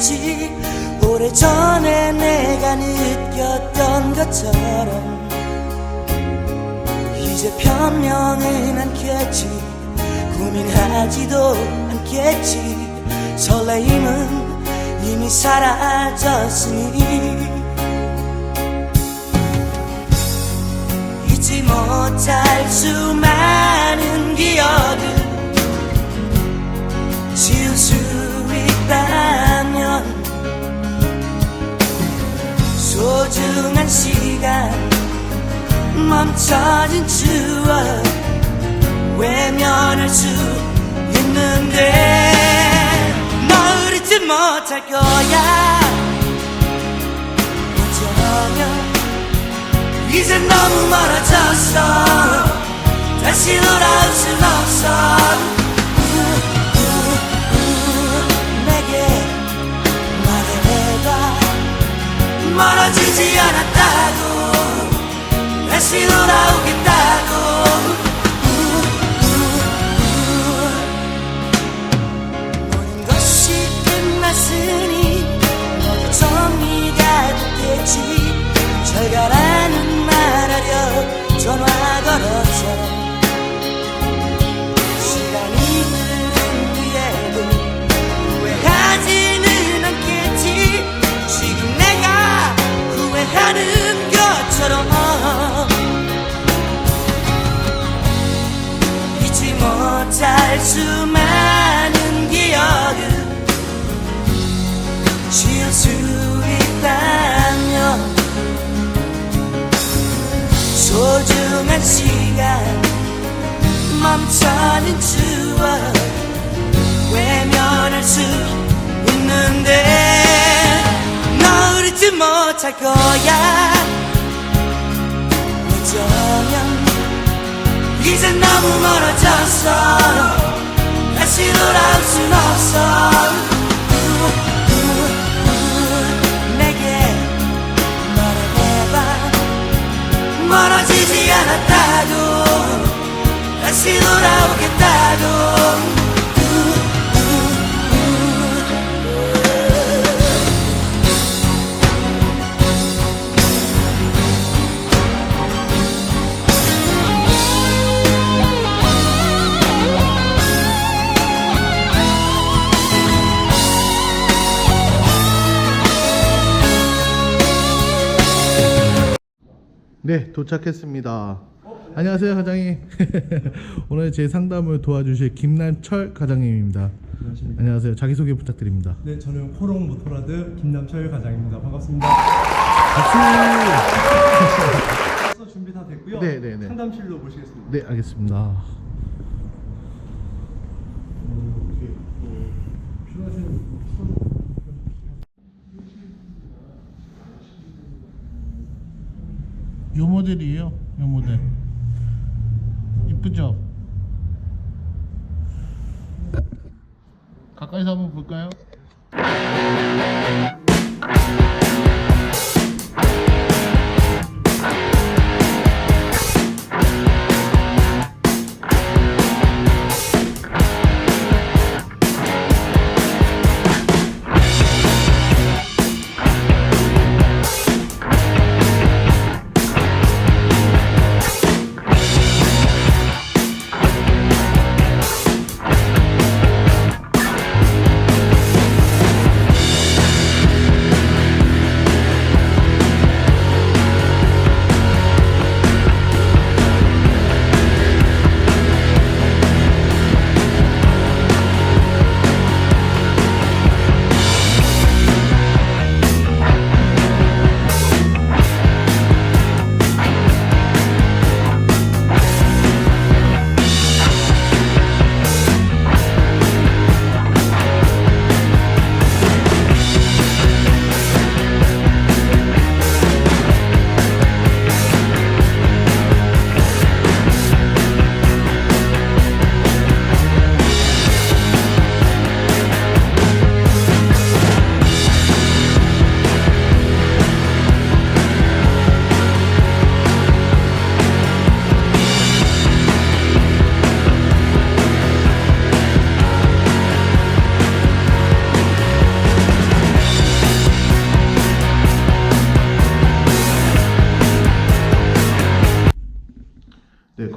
있지. 오래전에 내가 느꼈던 것처럼 이제 변명은 않겠지. 고민하지도 않겠지. 설레임은 이미 사라졌으니. 잊지 못할 수많은 기억을 지울 수 있다면 소중한 시간 멈춰진 추억 외면할 수 있는데 널 잊지 못할 거야. 어쩌면 이제 너무 멀어졌어. 다시 돌아올 순 없어 멀어지지 않았다고. 다시 돌아오겠다 못할 수많은 기억을 지울 수 있다면 소중한 시간 멈춰진 추억 외면할 수 있는데 널 잊지 못할 거야 이제 너무 멀어졌어. 다시 돌아올 순 없어. 내게 말해봐. 멀어지지 않았다고 다시 돌아오겠다고 네, 도착했습니다. 안녕하세요, 과장님. 오늘 제 상담을 도와주실 김남철 과장님입니다. 안녕하십니까. 안녕하세요. 자기소개 부탁드립니다. 네, 저는 코롱 모토라드 김남철 과장입니다. 반갑습니다. 박수! 준비 다 됐고요. 네, 네, 네. 상담실로 모시겠습니다. 네, 알겠습니다. 요 모델이에요. 요 모델. 이쁘죠? 가까이서 한번 볼까요?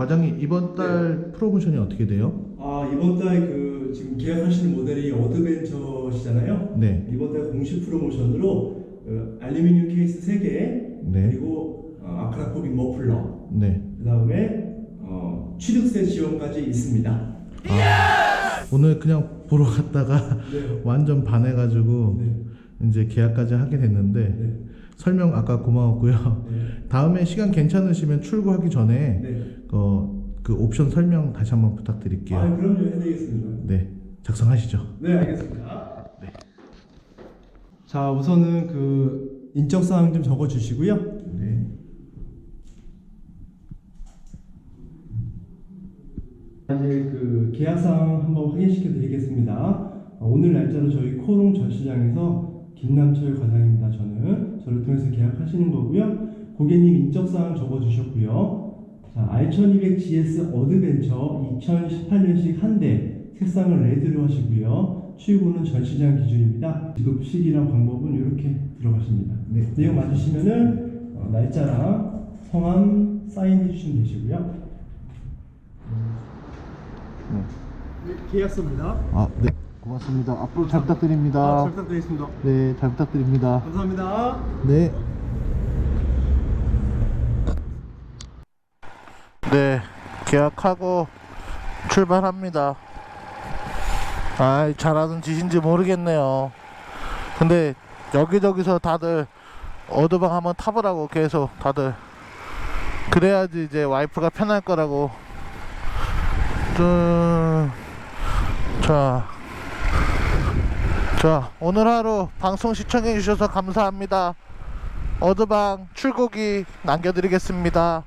과장님 이번 달 프로모션이 어떻게 돼요? 아 이번 달 그 지금 계약하시는 모델이 어드벤처시잖아요. 네. 이번 달 공식 프로모션으로 그 알루미늄 케이스 3개 네. 그리고 어, 아크라포빅 머플러 네. 그 다음에 어, 취득세 지원까지 있습니다. 아, 오늘 그냥 보러 갔다가 네. 완전 반해가지고 네. 이제 계약까지 하게 됐는데 네. 설명 아까 고마웠고요. 네. 다음에 시간 괜찮으시면 출고하기 전에 네. 어, 그 옵션 설명 다시 한번 부탁드릴게요. 아 그럼요 해드리겠습니다. 네, 작성하시죠. 네, 알겠습니다. 자, 우선은 그 인적 사항 좀 적어 주시고요. 네. 이제 그 계약 사항 한번 확인시켜 드리겠습니다. 어, 오늘 날짜로 저희 코롱 전시장에서 김남철 과장입니다. 저는 저를 통해서 계약하시는 거고요. 고객님 인적 사항 적어 주셨고요. 자, i1200GS 어드벤처 2018년식 한 대 색상을 레드로 하시고요. 출고는 전시장 기준입니다. 지급 시기랑 방법은 이렇게 들어가십니다. 네. 내용 맞으시면은 어, 날짜랑 성함 사인해 주시면 되시고요. 네, 계약서입니다. 아, 네. 고맙습니다. 앞으로 잘 부탁드립니다. 아, 잘 부탁드리겠습니다. 네, 잘 부탁드립니다. 감사합니다. 네. 네, 계약하고 출발합니다. 아, 잘하는 짓인지 모르겠네요. 근데 여기저기서 다들 어드방 한번 타보라고 계속 다들 그래야지 이제 와이프가 편할 거라고 좀 자. 자, 오늘 하루 방송 시청해 주셔서 감사합니다. 어드방 출고기 남겨드리겠습니다.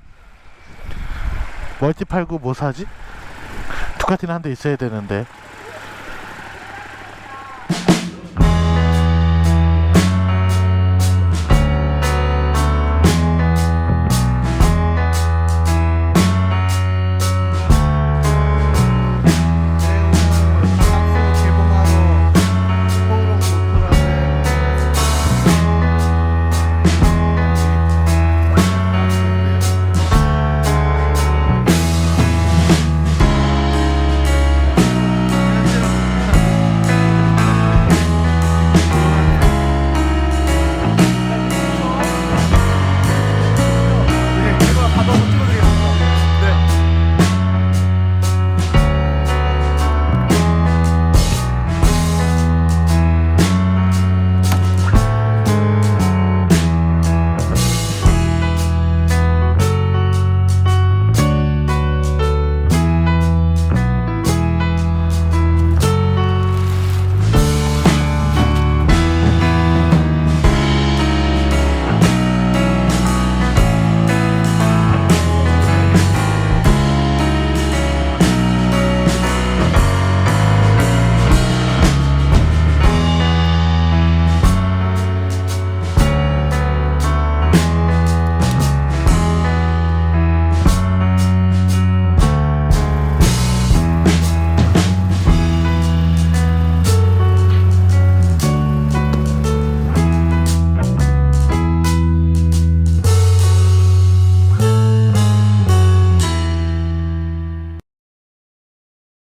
멀티 팔고 뭐 사지? 두카티는 한 대 있어야 되는데.